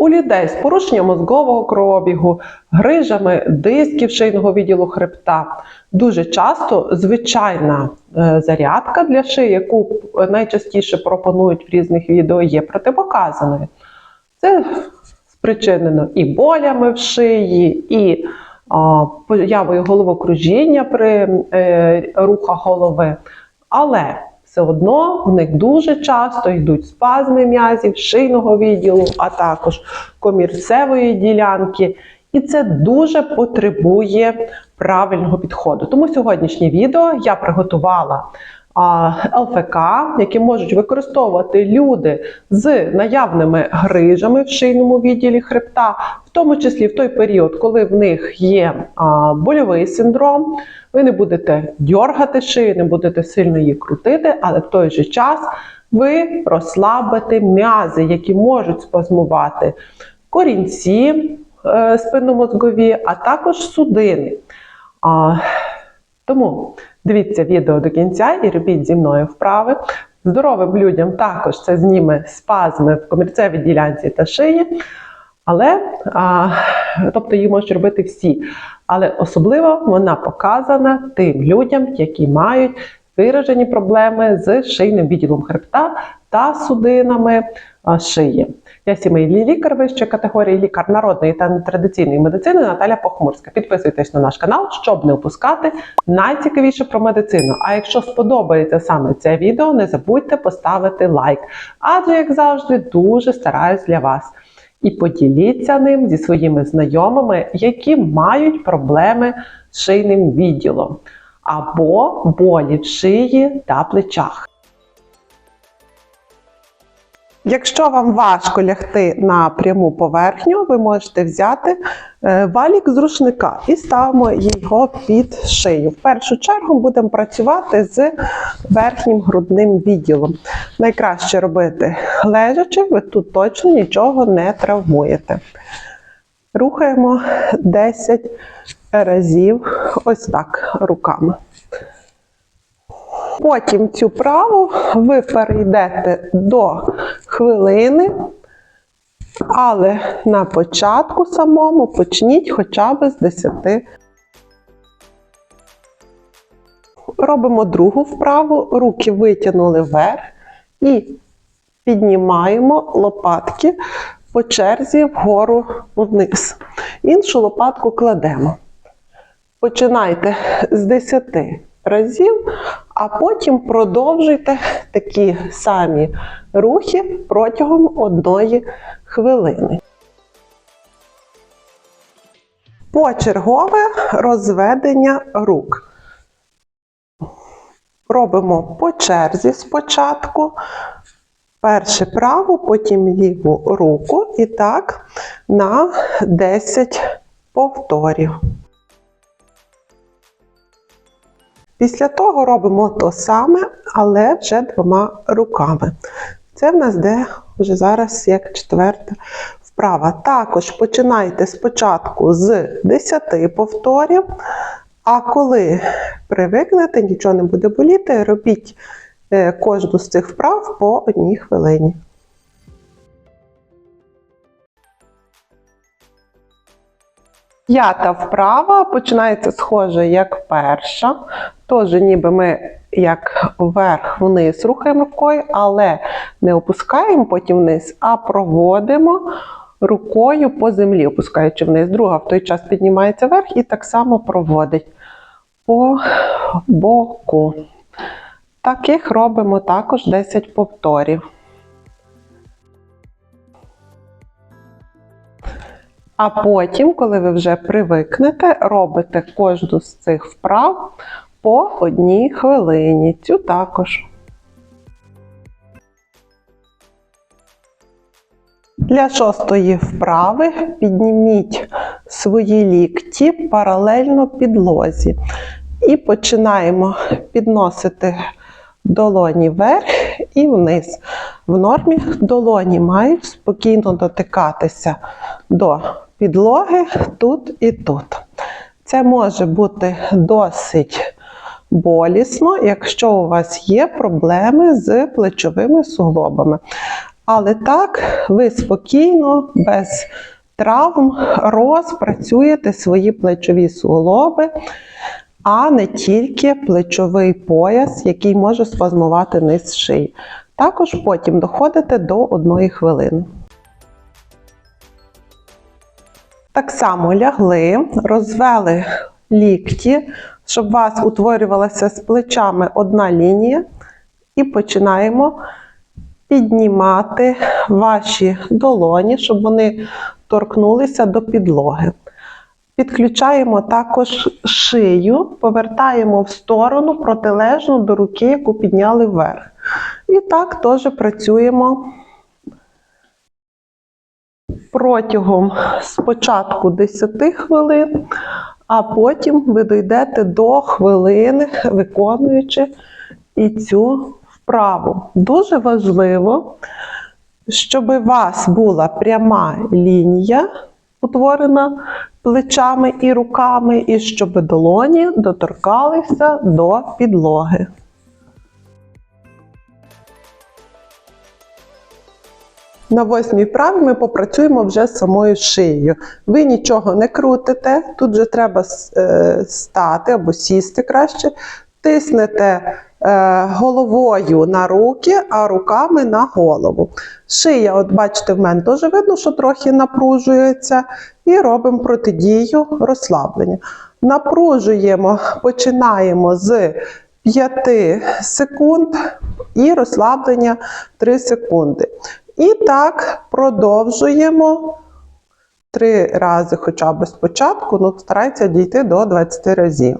У людей з порушенням мозгового кровообігу, грижами дисків шийного відділу хребта дуже часто звичайна е, зарядка для шиї, яку найчастіше пропонують в різних відео, є протипоказаною. Це спричинено і болями в шиї, і появою головокружіння при е, рухах голови. Але все одно в них дуже часто йдуть спазми м'язів, шийного відділу, а також комірцевої ділянки. І це дуже потребує правильного підходу. Тому сьогоднішнє відео я приготувала ЛФК, які можуть використовувати люди з наявними грижами в шийному відділі хребта, в тому числі в той період, коли в них є больовий синдром. Ви не будете дьоргати шию, не будете сильно її крутити, але в той же час ви розслабите м'язи, які можуть спазмувати корінці е, спинномозгові, а також судини. Тому дивіться відео до кінця і робіть зі мною вправи. Здоровим людям також це зніме спазми в комірцевій ділянці та шиї. Але, а, тобто її можуть робити всі. Але особливо вона показана тим людям, які мають виражені проблеми з шийним відділом хребта та судинами шиї. Я сімейний лікар вищої категорії, лікар народної та нетрадиційної медицини Наталя Похмурська. Підписуйтесь на наш канал, щоб не опускати найцікавіше про медицину. А якщо сподобається саме це відео, не забудьте поставити лайк. Адже, як завжди, дуже стараюсь для вас. І поділіться ним зі своїми знайомими, які мають проблеми з шийним відділом або болі в шиї та плечах. Якщо вам важко лягти на пряму поверхню, ви можете взяти е, валік з рушника і ставимо його під шию. В першу чергу будемо працювати з верхнім грудним відділом. Найкраще робити лежачи, ви тут точно нічого не травмуєте. Рухаємо 10 разів ось так руками. Потім цю праву ви перейдете до хвилини, але на початку самому почніть хоча б з 10. Робимо другу вправу, руки витягнули вверх і піднімаємо лопатки по черзі вгору вниз. Іншу лопатку кладемо. Починайте з 10 разів, а потім продовжуйте такі самі рухи протягом одної хвилини. Почергове розведення рук. Робимо по черзі спочатку. Перше праву, потім ліву руку. І так на 10 повторів. Після того робимо то саме, але вже двома руками. Це в нас де вже зараз як четверта вправа. Також починайте спочатку з 10 повторів, а коли привикнете, нічого не буде боліти, робіть е, кожну з цих вправ по одній хвилині. П'ята вправа починається схоже, як перша. Тож, ніби ми як вверх-вниз рухаємо рукою, але не опускаємо потім вниз, а проводимо рукою по землі, опускаючи вниз. Друга в той час піднімається вверх і так само проводить по боку. Таких робимо також 10 повторів. А потім, коли ви вже привикнете, робите кожну з цих вправ по одній хвилині. Цю також. Для шостої вправи підніміть свої лікті паралельно підлозі. І починаємо підносити долоні вверх і вниз. В нормі долоні мають спокійно дотикатися до підлоги тут і тут. Це може бути досить болісно, якщо у вас є проблеми з плечовими суглобами. Але так ви спокійно, без травм, розпрацюєте свої плечові суглоби, а не тільки плечовий пояс, який може спазмувати низ шиї. Також потім доходите до одної хвилини. Так само лягли, розвели лікті, щоб у вас утворювалася з плечами одна лінія. І починаємо піднімати ваші долоні, щоб вони торкнулися до підлоги. Підключаємо також шию, повертаємо в сторону протилежну до руки, яку підняли вверх. І так теж працюємо протягом спочатку 10 хвилин, а потім ви дійдете до хвилини, виконуючи і цю вправу. Дуже важливо, щоб у вас була пряма лінія, утворена плечами і руками, і щоб долоні доторкалися до підлоги. На восьмій вправі ми попрацюємо вже з самою шиєю. Ви нічого не крутите, тут же треба е, стати або сісти краще, тиснете е, головою на руки, а руками на голову. Шия, от бачите, в мене теж видно, що трохи напружується, і робимо протидію розслаблення. Напружуємо, починаємо з 5 секунд і розслаблення 3 секунди. І так продовжуємо три рази хоча б спочатку, ну старайтеся дійти до 20 разів.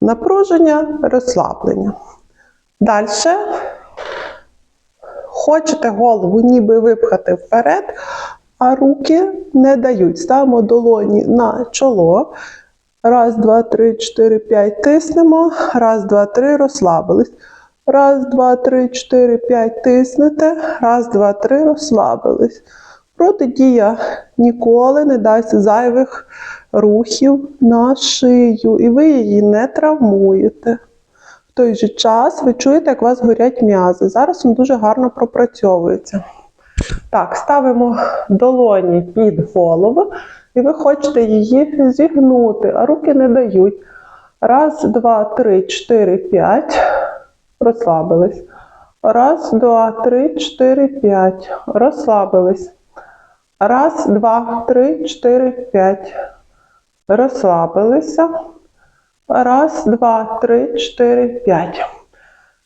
Напруження, розслаблення. Далі хочете голову ніби випхати вперед, а руки не дають. Ставимо долоні на чоло. Раз, два, три, чотири, п'ять. Тиснемо. Раз, два, три, розслабились. Раз, два, три, чотири, п'ять. Тиснете. Раз, два, три, розслабились. Протидія ніколи не дасть зайвих рухів на шию, і ви її не травмуєте. В той же час ви чуєте, як у вас горять м'язи. Зараз він дуже гарно пропрацьовується. Так, ставимо долоні під голову, і ви хочете її зігнути, а руки не дають. Раз, два, три, чотири, п'ять. Розслабились. Раз, два, три, чотири, п'ять. Розслабились. Раз, два, три, чотири, п'ять. Розслабилися. Раз, два, три, чотири, п'ять.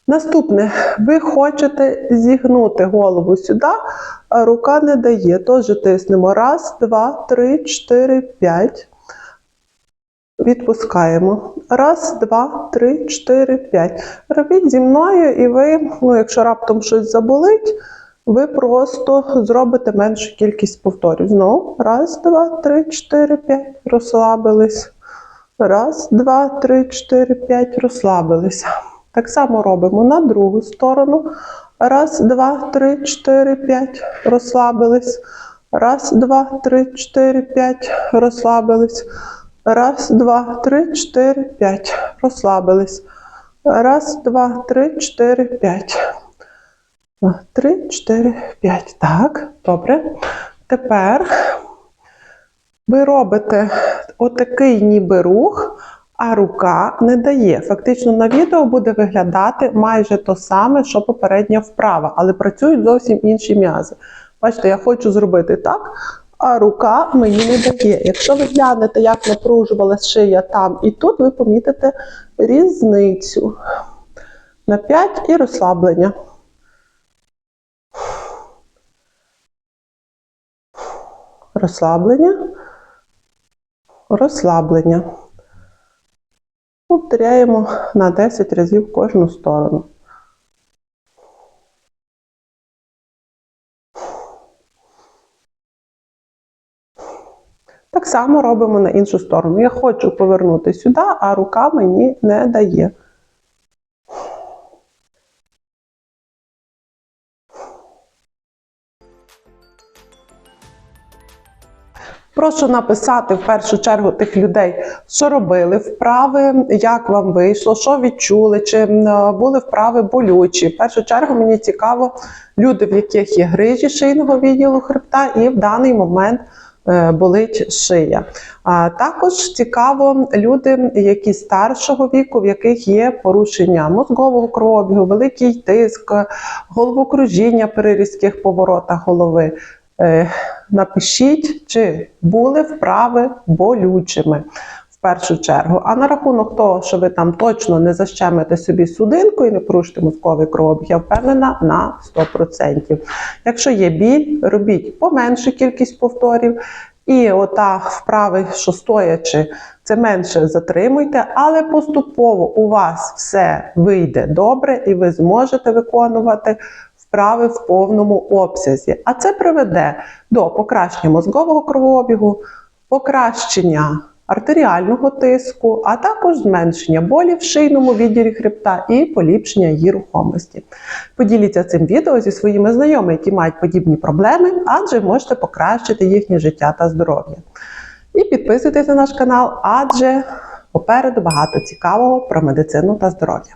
Наступне, ви хочете зігнути голову сюди, а рука не дає. Тож тиснемо. Раз, два, три, чотири, п'ять. Відпускаємо. Раз, два, три, чотири, п'ять. Робіть зі мною, і ви, ну, якщо раптом щось заболить, ви просто зробите меншу кількість повторів. Знову. Раз, два, три, чотири, п'ять. Розслабились. Раз, два, три, чотири, п'ять. Розслабилися. Так само робимо на другу сторону. Раз, два, три, чотири, п'ять. Розслабились. Раз, два, три, чотири, п'ять. Розслабились. Раз, два, три, чотири, п'ять. Розслабились. Раз, два, три, чотири, п'ять. Три, чотири, п'ять. Так, добре. Тепер ви робите отакий ніби рух, а рука не дає. Фактично на відео буде виглядати майже то саме, що попередня вправа, але працюють зовсім інші м'язи. Бачите, я хочу зробити так, а рука мені не дає. Якщо ви глянете, як напружувалася шия там і тут, ви помітите різницю. На 5 і розслаблення. Розслаблення. Розслаблення. Повторяємо на 10 разів кожну сторону. Так само робимо на іншу сторону. Я хочу повернути сюди, а рука мені не дає. Прошу написати в першу чергу тих людей, Що робили вправи, як вам вийшло, що відчули, чи е, були вправи болючі. В першу чергу мені цікаво люди, в яких є грижі шийного відділу хребта, і в даний момент болить шия. А також цікаво люди, які старшого віку, в яких є порушення мозгового кровообігу, великий тиск, головокружіння при різких поворотах голови. Е, Напишіть, чи були вправи болючими першу чергу. А на рахунок того, що ви там точно не защемите собі судинку і не порушите мозковий кровообіг, я впевнена на 100%. Якщо є біль, робіть поменшу кількість повторів. І ота вправи, що стоячи, це менше затримуйте, але поступово у вас все вийде добре, і ви зможете виконувати вправи в повному обсязі. А це приведе до покращення мозгового кровообігу, покращення артеріального тиску, а також зменшення болі в шийному відділі хребта і поліпшення її рухомості. Поділіться цим відео зі своїми знайомими, які мають подібні проблеми, адже можете покращити їхнє життя та здоров'я. І підписуйтесь на наш канал, адже попереду багато цікавого про медицину та здоров'я.